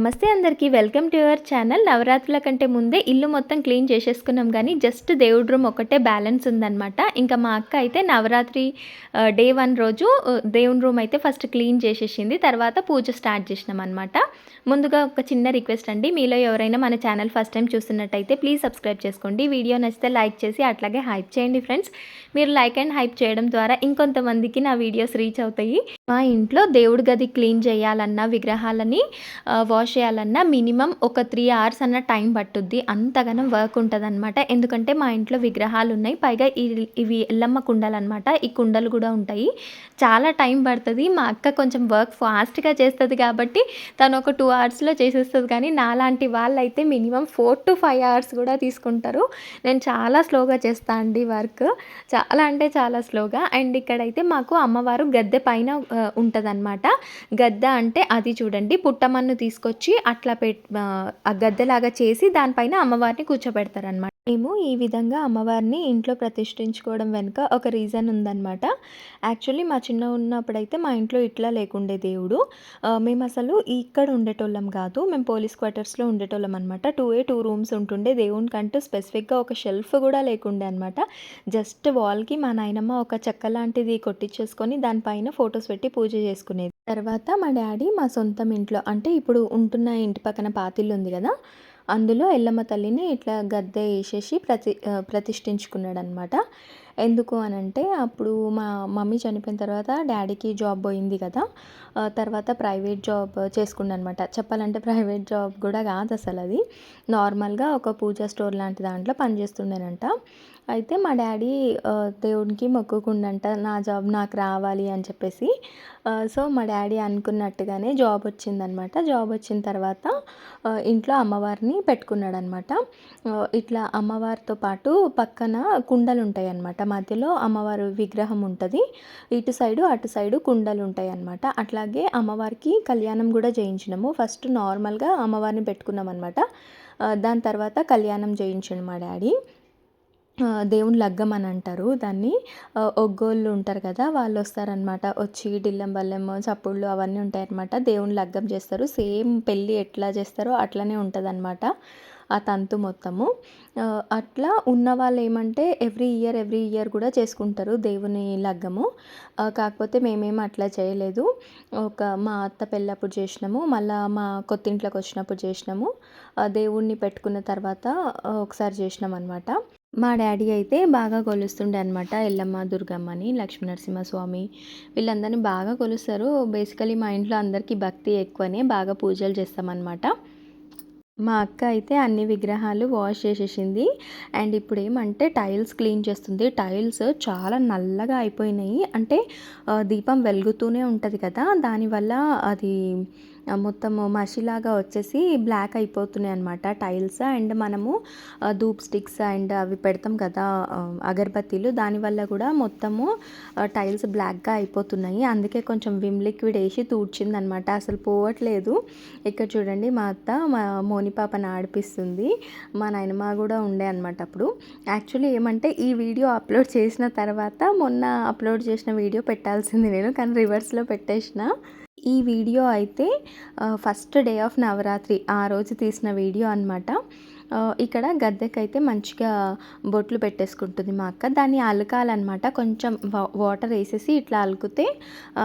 నమస్తే అందరికీ. Welcome to your channel. నవరాత్రుల కంటే ముందే ఇల్లు మొత్తం క్లీన్ చేసేసుకున్నాం కానీ జస్ట్ దేవుడి రూమ్ ఒకటే బ్యాలెన్స్ ఉందన్నమాట. ఇంకా మా అక్క అయితే నవరాత్రి డే వన్ రోజు దేవుని రూమ్ అయితే ఫస్ట్ క్లీన్ చేసేసింది. తర్వాత పూజ స్టార్ట్ చేసినాం అనమాట ముందుగా ఒక చిన్న రిక్వెస్ట్ అండి. మీలో ఎవరైనా మన ఛానల్ ఫస్ట్ టైం చూస్తున్నట్టయితే ప్లీజ్ సబ్స్క్రైబ్ చేసుకోండి. వీడియో నచ్చితే లైక్ చేసి అట్లాగే హైప్ చేయండి ఫ్రెండ్స్. మీరు లైక్ అండ్ హైప్ చేయడం ద్వారా ఇంకొంతమందికి నా వీడియోస్ రీచ్ అవుతాయి. మా ఇంట్లో దేవుడి గది క్లీన్ చేయాలన్నా విగ్రహాలని వాష్ చేయాలన్నా మినిమం ఒక త్రీ అవర్స్ అన్న టైం పట్టుద్ది. అంతగానం వర్క్ ఉంటుంది అనమాట ఎందుకంటే మా ఇంట్లో విగ్రహాలు ఉన్నాయి పైగా ఇవి ఎల్లమ్మ కుండలు అనమాట ఈ కుండలు కూడా ఉంటాయి. చాలా టైం పడుతుంది. మా అక్క కొంచెం వర్క్ ఫాస్ట్గా చేస్తుంది కాబట్టి తను ఒక టూ అవర్స్లో చేసేస్తుంది. కానీ నాలాంటి వాళ్ళు అయితే minimum four to five hours కూడా తీసుకుంటారు. నేను చాలా స్లోగా చేస్తాను అండి వర్క్. చాలా అంటే చాలా స్లోగా. అండ్ ఇక్కడైతే మాకు అమ్మవారు గద్దె పైన ఉంటుందన్నమాట. గద్ద అంటే అది చూడండి పుట్టమన్ను తీసుకొచ్చి అట్లా పెట్ ఆ, గద్దలాగా చేసి దానిపైన అమ్మవారిని కూర్చోబెడతారనమాట మేము ఈ విధంగా అమ్మవారిని ఇంట్లో ప్రతిష్ఠించుకోవడం వెనుక ఒక రీజన్ ఉందన్నమాట. యాక్చువల్లీ మా చిన్న ఉన్నప్పుడైతే మా ఇంట్లో ఇట్లా లేకుండే దేవుడు. మేము అసలు ఇక్కడ ఉండేటోళ్ళం కాదు. మేము పోలీస్ క్వార్టర్స్లో ఉండేటోళ్ళం అనమాట టూ ఏ టూ రూమ్స్ ఉంటుండే. దేవునికంటూ స్పెసిఫిక్గా ఒక షెల్ఫ్ కూడా లేకుండే అనమాట జస్ట్ వాల్కి మా నాయనమ్మ ఒక చెక్క లాంటిది కొట్టించేసుకొని దానిపైన ఫొటోస్ పెట్టి పూజ చేసుకునేది. తర్వాత మా డాడీ మా సొంతం ఇంట్లో అంటే ఇప్పుడు ఉంటున్న ఇంటి పక్కన పాతిల్లు ఉంది కదా. అందులో ఎల్లమ్మ తల్లిని ఇట్లా గద్దె వేసేసి ప్రతి ప్రతిష్ఠించుకున్నాడు అనమాట ఎందుకు అని అంటే అప్పుడు మా మమ్మీ చనిపోయిన తర్వాత డాడీకి జాబ్ పోయింది కదా. తర్వాత ప్రైవేట్ జాబ్ చేసుకున్నాను అనమాట చెప్పాలంటే ప్రైవేట్ జాబ్ కూడా కాదు అసలు అది. నార్మల్గా ఒక పూజా స్టోర్ లాంటి దాంట్లో పనిచేస్తుండేనంట అయితే మా డాడీ దేవుడికి దేవునికి మొక్కుకుండంట నా జాబ్ నాకు రావాలి అని చెప్పేసి. సో మా డాడీ అనుకున్నట్టుగానే జాబ్ వచ్చిందనమాట. జాబ్ వచ్చిన తర్వాత ఇంట్లో అమ్మవారిని పెట్టుకున్నాడు అనమాట ఇట్లా అమ్మవారితో పాటు పక్కన కుండలు ఉంటాయి అన్నమాట మధ్యలో అమ్మవారి విగ్రహం ఉంటుంది. ఇటు సైడు అటు సైడు కుండలు ఉంటాయి అన్నమాట అట్లాగే అమ్మవారికి కళ్యాణం కూడా చేయించినాము. ఫస్ట్ నార్మల్గా అమ్మవారిని పెట్టుకున్నాం అనమాట దాని తర్వాత కళ్యాణం చేయించాడు మా డాడీ. దేవుని లగ్గం అని అంటారు. దాన్ని ఒగ్గోళ్ళు ఉంటారు కదా వాళ్ళు వస్తారనమాట వచ్చి డిల్లం బల్లెం చప్పుళ్ళు అవన్నీ ఉంటాయన్నమాట. దేవుని లగ్గం చేస్తారు. సేమ్ పెళ్ళి ఎట్లా చేస్తారో అట్లనే ఉంటుందన్నమాట. ఆ తంతు మొత్తము. అట్లా ఉన్న వాళ్ళు ఏమంటే ఎవ్రీ ఇయర్ ఎవ్రీ ఇయర్ కూడా చేసుకుంటారు దేవుని లగ్గము. కాకపోతే మేమేమి అట్లా చేయలేదు. ఒక మా అత్త పెళ్ళప్పుడు చేసినాము మళ్ళీ మా కొత్తింట్లోకి వచ్చినప్పుడు చేసినాము. దేవుణ్ణి పెట్టుకున్న తర్వాత ఒకసారి చేసినాం అనమాట మా డాడీ అయితే బాగా కొలుస్తుండే అనమాట ఎల్లమ్మ దుర్గమ్మని లక్ష్మీ నరసింహస్వామి వీళ్ళందరినీ బాగా కొలుస్తారు. బేసికలీ మా ఇంట్లో అందరికీ భక్తి ఎక్కువనే బాగా పూజలు చేస్తామన్నమాట. మా అక్క అయితే అన్ని విగ్రహాలు వాష్ చేసేసింది. అండ్ ఇప్పుడు ఏమంటే టైల్స్ క్లీన్ చేస్తుంది. టైల్స్ చాలా నల్లగా అయిపోయినాయి. అంటే దీపం వెలుగుతూనే ఉంటుంది కదా. దానివల్ల అది మొత్తం మసిలాగా వచ్చేసి బ్లాక్ అయిపోతున్నాయి అనమాట టైల్స్ అండ్ మనము ధూప్ స్టిక్స్ అండ్ అవి పెడతాం కదా అగర్బత్తీలు. అగరబత్తీలు దానివల్ల కూడా మొత్తము టైల్స్ బ్లాక్గా అయిపోతున్నాయి. అందుకే కొంచెం విమ్ లిక్విడ్ వేసి తూడ్చింది అనమాట అసలు పోవట్లేదు. ఇక్కడ చూడండి మా అత్త మా మోని పాపని ఆడిపిస్తుంది. మా నాయనమ్మ కూడా ఉండే అనమాట అప్పుడు. యాక్చువల్లీ ఏమంటే ఈ వీడియో అప్లోడ్ చేసిన తర్వాత మొన్న అప్లోడ్ చేసిన వీడియో పెట్టాల్సింది నేను కానీ రివర్స్లో పెట్టేసిన. ఈ వీడియో అయితే ఫస్ట్ డే ఆఫ్ నవరాత్రి ఆ రోజు తీసిన వీడియో అనమాట ఇక్కడ గద్దెకైతే మంచిగా బొట్లు పెట్టేసుకుంటుంది మా అక్క. దాన్ని అలకాలన్నమాట. కొంచెం వా- వాటర్ వేసేసి ఇట్లా అలుకుతే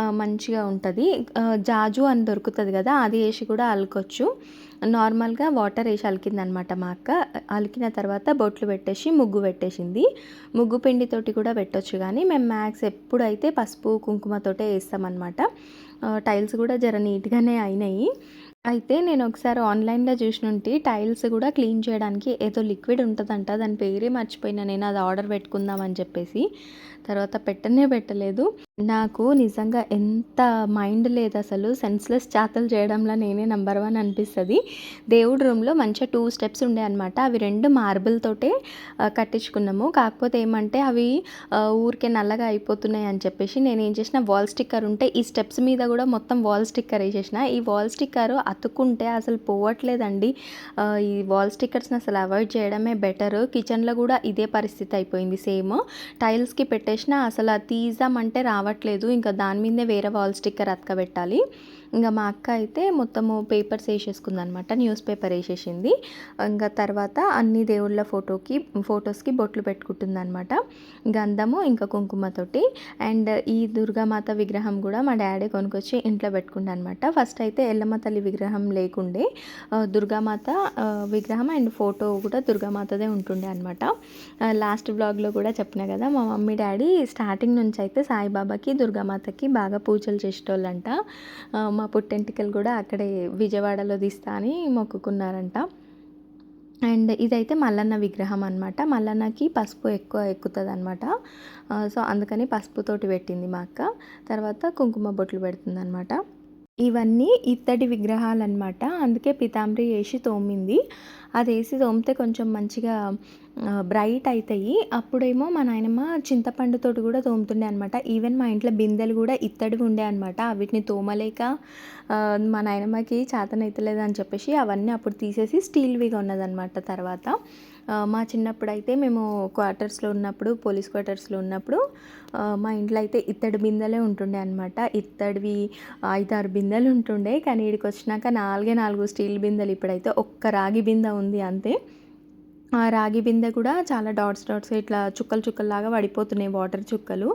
మంచిగా ఉంటుంది. జాజు అని దొరుకుతుంది కదా అది వేసి కూడా అలకొచ్చు. నార్మల్గా వాటర్ వేసి అలికిందనమాట మా అక్క. అలికిన తర్వాత బొట్లు పెట్టేసి ముగ్గు పెట్టేసింది. ముగ్గు పిండితోటి కూడా పెట్టొచ్చు కానీ మేము మ్యాక్స్ ఎప్పుడైతే పసుపు కుంకుమతోటే వేస్తామన్నమాట. టైల్స్ కూడా జర నీట్గానే అయినాయి. అయితే నేను ఒకసారి ఆన్లైన్లో చూసినుంటి టైల్స్ కూడా క్లీన్ చేయడానికి ఏదో లిక్విడ్ ఉంటుందంట దాని పేరే మర్చిపోయినా నేను అది ఆర్డర్ పెట్టుకుందామని చెప్పేసి. తర్వాత పెట్టనే పెట్టలేదు. నాకు నిజంగా ఎంత మైండ్ లేదు అసలు. సెన్స్లెస్ చేతలు చేయడంలో నేనే నెంబర్ వన్ అనిపిస్తుంది. దేవుడి రూమ్లో మంచిగా టూ స్టెప్స్ ఉండే అనమాట అవి రెండు మార్బుల్ తోటే కట్టించుకున్నాము. కాకపోతే ఏమంటే అవి ఊరికే నల్లగా అయిపోతున్నాయి అని చెప్పేసి నేను ఏం చేసిన వాల్ స్టిక్కర్ ఉంటే ఈ స్టెప్స్ మీద కూడా మొత్తం వాల్ స్టిక్కర్ వేసేసిన. ఈ వాల్ స్టిక్కర్ అతుక్కుంటే అసలు పోవట్లేదండి. ఈ వాల్ స్టిక్కర్స్ని అసలు అవాయిడ్ చేయడమే బెటర్. కిచెన్లో కూడా ఇదే పరిస్థితి అయిపోయింది సేమ్. టైల్స్కి పెట్టేసిన అసలు అది తీద్దామంటే రావట్లేదు. ఇంకా దాని మీదే వేరే వాల్ స్టిక్కర్ అతకబెట్టాలి. ఇంకా మా అక్క అయితే మొత్తము పేపర్స్ వేసేసుకుంది అనమాట న్యూస్ పేపర్ వేసేసింది. ఇంకా తర్వాత అన్ని దేవుళ్ళ ఫోటోకి ఫొటోస్కి బొట్లు పెట్టుకుంటుంది అనమాట గంధము ఇంకా కుంకుమతోటి. అండ్ ఈ దుర్గామాత విగ్రహం కూడా మా డాడీ కొనుక్కొచ్చి ఇంట్లో పెట్టుకుండే అనమాట ఫస్ట్ అయితే ఎల్లమ్మ తల్లి విగ్రహం లేకుండే దుర్గామాత విగ్రహం అండ్ ఫోటో కూడా దుర్గామాతదే ఉంటుండే అనమాట లాస్ట్ బ్లాగ్లో కూడా చెప్పిన కదా మా మమ్మీ డాడీ స్టార్టింగ్ నుంచి అయితే సాయిబాబాకి దుర్గామాతకి బాగా పూజలు చేసేటోళ్ళంట. మా మా పుట్టెంటికలు కూడా అక్కడే విజయవాడలో తీస్తా అని మొక్కుకున్నారంట. అండ్ ఇదైతే మల్లన్న విగ్రహం అనమాట మల్లన్నకి పసుపు ఎక్కువ ఎక్కుతుంది అనమాట సో అందుకని పసుపుతోటి పెట్టింది మా అక్క. తర్వాత కుంకుమ బొట్లు పెడుతుంది అనమాట ఇవన్నీ ఇత్తడి విగ్రహాలు అనమాట అందుకే పితాంబరి వేసి తోమింది. అది వేసి తోమితే కొంచెం మంచిగా బ్రైట్ అవుతాయి అప్పుడేమో మా నాయనమ్మ చింతపండుతోటి కూడా తోముతుండే అనమాట ఈవెన్ మా ఇంట్లో బిందెలు కూడా ఇత్తడి ఉండే అనమాట వీటిని తోమలేక మా నాయనమ్మకి చేతనైతలేదు అని చెప్పేసి అవన్నీ అప్పుడు తీసేసి స్టీల్విగా ఉన్నదనమాట తర్వాత. మా చిన్నప్పుడు అయితే మేము క్వార్టర్స్లో ఉన్నప్పుడు పోలీస్ క్వార్టర్స్లో ఉన్నప్పుడు మా ఇంట్లో అయితే ఇత్తడి బిందెలే ఉంటుండే అనమాట ఇత్తడివి ఐదారు బిందెలు ఉంటుండే. కానీ ఇక్కడికి వచ్చినాక నాలుగే నాలుగు స్టీల్ బిందెలు ఇప్పుడైతే ఒక్క రాగి బిందె ఉంది అంతే. రాగి బిందె కూడా చాలా డాట్స్ డాట్స్ ఇట్లా చుక్కలు చుక్కల్లాగా పడిపోతున్నాయి వాటర్ చుక్కలు.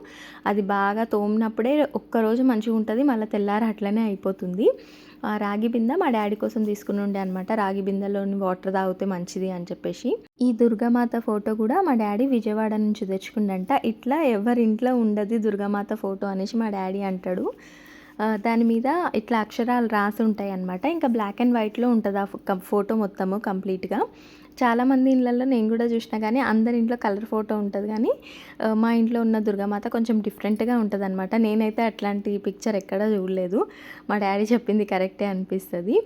అది బాగా తోమినప్పుడే ఒక్కరోజు మంచిగా ఉంటుంది మళ్ళీ తెల్లారి అట్లనే అయిపోతుంది. ఆ రాగి బిందె మా డాడీ కోసం తీసుకుని ఉండే అనమాట రాగి బిందెలోని వాటర్ తాగితే మంచిది అని చెప్పేసి. ఈ దుర్గామాత ఫోటో కూడా మా డాడీ విజయవాడ నుంచి తెచ్చుకుండంట ఇట్లా ఎవరింట్లో ఉండదు దుర్గామాత ఫోటో అనేసి మా డాడీ అంటాడు. దాని మీద ఇట్లా అక్షరాలు రాసి ఉంటాయి అనమాట ఇంకా బ్లాక్ అండ్ వైట్లో ఉంటుంది ఆ ఫోటో మొత్తము కంప్లీట్గా. చాలామంది ఇళ్ళల్లో నేను కూడా చూసినా కానీ అందరి ఇంట్లో కలర్ ఫోటో ఉంటుంది కానీ మా ఇంట్లో ఉన్న దుర్గామాత కొంచెం డిఫరెంట్గా ఉంటుంది అనమాట నేనైతే అట్లాంటి పిక్చర్ ఎక్కడా చూడలేదు. మా డాడీ చెప్పింది కరెక్టే అనిపిస్తుంది.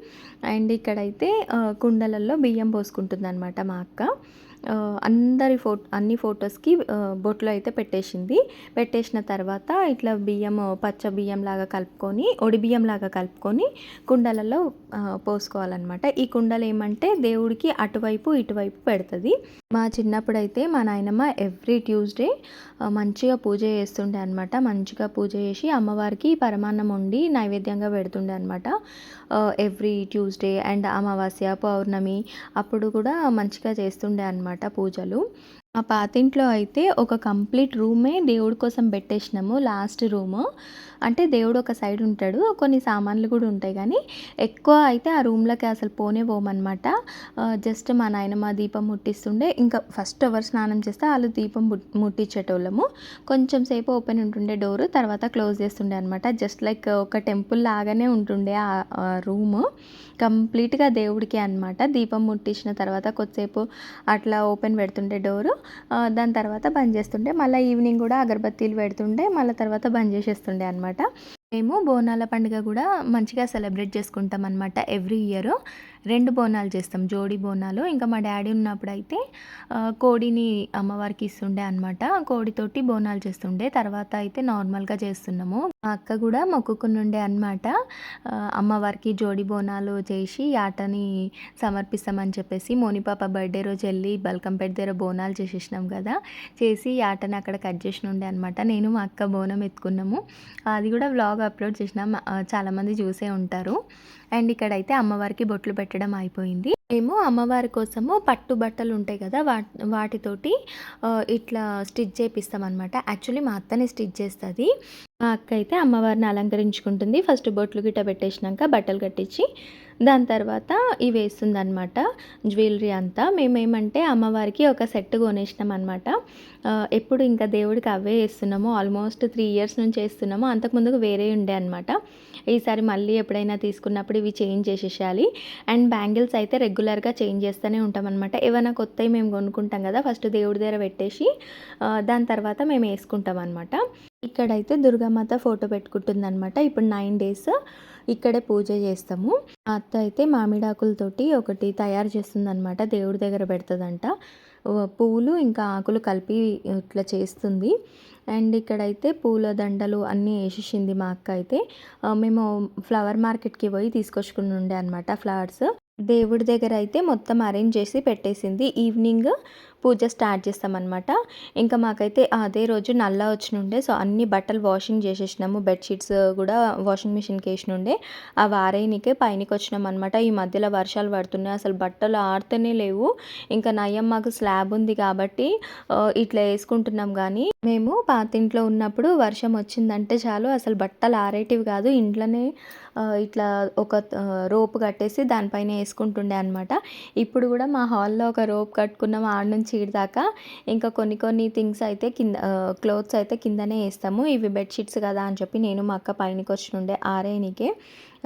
అండ్ ఇక్కడైతే ఆ, కుండలల్లో బియ్యం పోసుకుంటుంది అనమాట మా అక్క. అందరి ఫో అన్ని ఫొటోస్కి బొట్లు అయితే పెట్టేసింది. పెట్టేసిన తర్వాత ఇట్లా బియ్యం పచ్చ బియ్యం లాగా కలుపుకొని ఒడి బియ్యం లాగా కలుపుకొని కుండలలో పోసుకోవాలన్నమాట. ఈ కుండలు ఏమంటే దేవుడికి అటువైపు ఇటువైపు పెడుతుంది. మా చిన్నప్పుడు అయితే మా నాయనమ్మ ఎవ్రీ ట్యూస్డే మంచిగా పూజ చేస్తుండే అనమాట మంచిగా పూజ చేసి అమ్మవారికి పరమాన్నం వండి నైవేద్యంగా పెడుతుండే అనమాట ఎవ్రీ ట్యూస్డే అండ్ అమావాస్య పౌర్ణమి అప్పుడు కూడా మంచిగా చేస్తుండే అనమాట పూజలు. మా పాతింట్లో అయితే ఒక కంప్లీట్ రూమే దేవుడి కోసం పెట్టేసినాము లాస్ట్ రూము అంటే దేవుడు ఒక సైడ్ ఉంటాడు కొన్ని సామాన్లు కూడా ఉంటాయి కానీ ఎక్కువ అయితే ఆ రూమ్లోకి అసలు పోనే పోమన్నమాట జస్ట్ మా నాయనమ్మ దీపం ముట్టిస్తుండే. ఇంకా ఫస్ట్ ఎవరు స్నానం చేస్తే వాళ్ళు దీపం ముట్టించేటోళ్ళము కొంచెం సేపు ఓపెన్ ఉంటుండే డోర్ తర్వాత క్లోజ్ చేస్తుండే అనమాట జస్ట్ లైక్ ఒక టెంపుల్ లాగానే ఉంటుండే ఆ రూమ్. కంప్లీట్గా దేవుడికి అనమాట దీపం ముట్టించిన తర్వాత కొద్దిసేపు అట్లా ఓపెన్ పెడుతుండే డోరు. దాని తర్వాత బంద్ చేస్తుండే. మళ్ళీ ఈవినింగ్ కూడా అగరబత్తీలు పెడుతుండే. మళ్ళీ తర్వాత బంద్ చేసేస్తుండే అనమాట మేము బోనాల పండుగ కూడా మంచిగా సెలబ్రేట్ చేసుకుంటాం అనమాట ఎవ్రీ ఇయర్. రెండు బోనాలు చేస్తాం జోడి బోనాలు. ఇంకా మా డాడీ ఉన్నప్పుడు అయితే కోడిని అమ్మవారికి ఇస్తుండే అనమాట కోడితోటి బోనాలు చేస్తుండే. తర్వాత అయితే నార్మల్గా చేస్తున్నాము. మా అక్క కూడా మొక్కుకునుండే అనమాట అమ్మవారికి జోడి బోనాలు చేసి ఆటని సమర్పిస్తామని చెప్పేసి మోనిపాప బర్త్డే రోజు వెళ్ళి బల్కంపేట దగ్గర బోనాలు చేసేసినాం కదా. చేసి ఈ ఆటని అక్కడ కట్ చేసి ఉండే అనమాట నేను మా అక్క బోనం ఎత్తుకున్నాము. అది కూడా వ్లాగ్ అప్లోడ్ చేసినాం. చాలామంది చూసే ఉంటారు. అండ్ ఇక్కడైతే అమ్మవారికి బొట్లు పెట్టడం అయిపోయింది. మేము అమ్మవారి కోసము పట్టు బట్టలు ఉంటాయి కదా వా వాటితోటి ఇట్లా స్టిచ్ చేపిస్తాం అనమాట యాక్చువల్లీ మా అత్తనే స్టిచ్ చేస్తుంది. మా అక్క అయితే అమ్మవారిని అలంకరించుకుంటుంది. ఫస్ట్ బొట్లు గిట్ట పెట్టేసినాక బట్టలు కట్టించి దాని తర్వాత ఇవి వేస్తుంది అనమాట జ్యువెలరీ అంతా. మేమేమంటే అమ్మవారికి ఒక సెట్ కొనేసినాం అనమాట ఎప్పుడు ఇంకా దేవుడికి అవే వేస్తున్నాము ఆల్మోస్ట్ త్రీ ఇయర్స్ నుంచి వేస్తున్నాము అంతకుముందుకు వేరే ఉండే అనమాట ఈసారి మళ్ళీ ఎప్పుడైనా తీసుకున్నప్పుడు ఇవి చేంజ్ చేసేసేయాలి. అండ్ బ్యాంగిల్స్ అయితే రెగ్యులర్గా చేంజ్ చేస్తూనే ఉంటాం అనమాట ఏమైనా కొత్తవి మేము కొనుక్కుంటాం కదా ఫస్ట్ దేవుడి దగ్గర పెట్టేసి దాని తర్వాత మేము వేసుకుంటాం అనమాట ఇక్కడైతే దుర్గామాత ఫోటో పెట్టుకుంటుంది అనమాట ఇప్పుడు నైన్ డేస్ ఇక్కడే పూజ చేస్తాము. మా అత్త అయితే మామిడాకులతోటి ఒకటి తయారు చేస్తుందనమాట దేవుడి దగ్గర పెడుతుందంట. పూలు ఇంకా ఆకులు కలిపి ఇట్లా చేస్తుంది. అండ్ ఇక్కడైతే పూల దండలు అన్నీ వేసేసింది మా అక్క అయితే. మేము ఫ్లవర్ మార్కెట్కి పోయి తీసుకొచ్చుకుని ఉండే అనమాట ఫ్లవర్స్. దేవుడి దగ్గర అయితే మొత్తం అరేంజ్ చేసి పెట్టేసింది. ఈవినింగ్ పూజ స్టార్ట్ చేస్తామన్నమాట. ఇంకా మాకైతే అదే రోజు నల్ల వచ్చినుండే. సో అన్ని బట్టలు వాషింగ్ చేసేసినాము. బెడ్షీట్స్ కూడా వాషింగ్ మిషన్కి వేసినుండే. అవి ఆరేయనికే పైనకి వచ్చినాం అనమాట ఈ మధ్యలో వర్షాలు పడుతున్నాయి. అసలు బట్టలు ఆడుతూనే లేవు. ఇంకా నయం మాకు స్లాబ్ ఉంది కాబట్టి ఇట్లా వేసుకుంటున్నాం కానీ మేము పాతింట్లో ఉన్నప్పుడు వర్షం వచ్చిందంటే చాలు. అసలు బట్టలు ఆరేటివి కాదు. ఇంట్లోనే ఇట్లా ఒక రోప్ కట్టేసి దానిపైన వేసుకుంటుండే అనమాట ఇప్పుడు కూడా మా హాల్లో ఒక రోప్ కట్టుకున్నాం. ఆడ నుంచి ఈడ దాకా. ఇంకా కొన్ని కొన్ని థింగ్స్ అయితే కింద క్లోత్స్ అయితే కిందనే వేస్తాము. ఇవి బెడ్షీట్స్ కదా అని చెప్పి నేను మా అక్క పైనకి వచ్చినుండే ఆరేనికే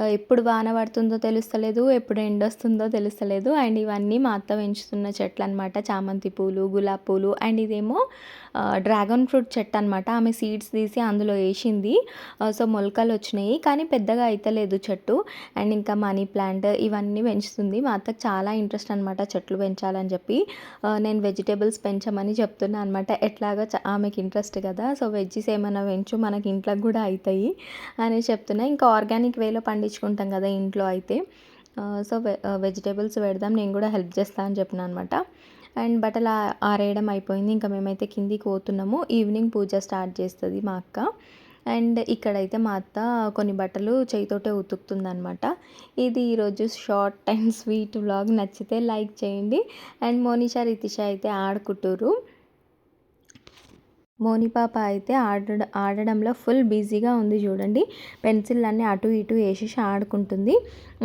ఎప్పుడు వాన పడుతుందో తెలుస్తలేదు ఎప్పుడు ఎండ వస్తుందో తెలుస్తలేదు. అండ్ ఇవన్నీ మా అత్త పెంచుతున్న చెట్లు అనమాట చామంతి పూలు గులాబీ పూలు అండ్ ఇదేమో డ్రాగన్ ఫ్రూట్ చెట్టు అనమాట ఆమె సీడ్స్ తీసి అందులో వేసింది. సో మొలకలు వచ్చినాయి కానీ పెద్దగా అయితలేదు చెట్టు. అండ్ ఇంకా మనీ ప్లాంట్ ఇవన్నీ పెంచుతుంది. మా అత్తకు చాలా ఇంట్రెస్ట్ అనమాట చెట్లు పెంచాలని చెప్పి. నేను వెజిటేబుల్స్ పెంచమని చెప్తున్నా అనమాట ఎట్లాగా చ- ఆమెకి ఇంట్రెస్ట్ కదా. సో వెజ్జీస్ ఏమైనా పెంచు మనకి ఇంట్లోకి కూడా అవుతాయి అని చెప్తున్నా. ఇంకా ఆర్గానిక్ వేలో పండించుకుంటాం కదా ఇంట్లో అయితే. సో వె వెజిటేబుల్స్ పెడదాం నేను కూడా హెల్ప్ చేస్తా అని చెప్పిన అనమాట అండ్ బట్టలు ఆరేయడం అయిపోయింది. ఇంకా మేమైతే కిందికి పోతున్నాము. ఈవినింగ్ పూజ స్టార్ట్ చేస్తుంది మా అక్క. అండ్ ఇక్కడైతే మా అత్త కొన్ని బట్టలు చేయితోటే ఉతుకుతుందనమాట ఇది ఈరోజు షార్ట్ అండ్ స్వీట్ వ్లాగ్ నచ్చితే లైక్ చేయండి. అండ్ మోనిషా రితిష అయితే ఆడుకుంటారు మోనిపాప అయితే ఆడ ఆడడంలో ఫుల్ బిజీగా ఉంది చూడండి. పెన్సిల్ అన్నీ అటు ఇటు వేసేసి ఆడుకుంటుంది.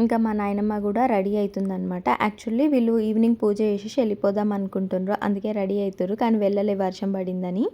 ఇంకా మా నాయనమ్మ కూడా రెడీ అవుతుందనమాట యాక్చువల్లీ వీళ్ళు ఈవినింగ్ పూజ చేసేసి వెళ్ళిపోదాం అనుకుంటున్నారు. అందుకే రెడీ అవుతారు కానీ వెళ్ళలే వర్షం పడిందని.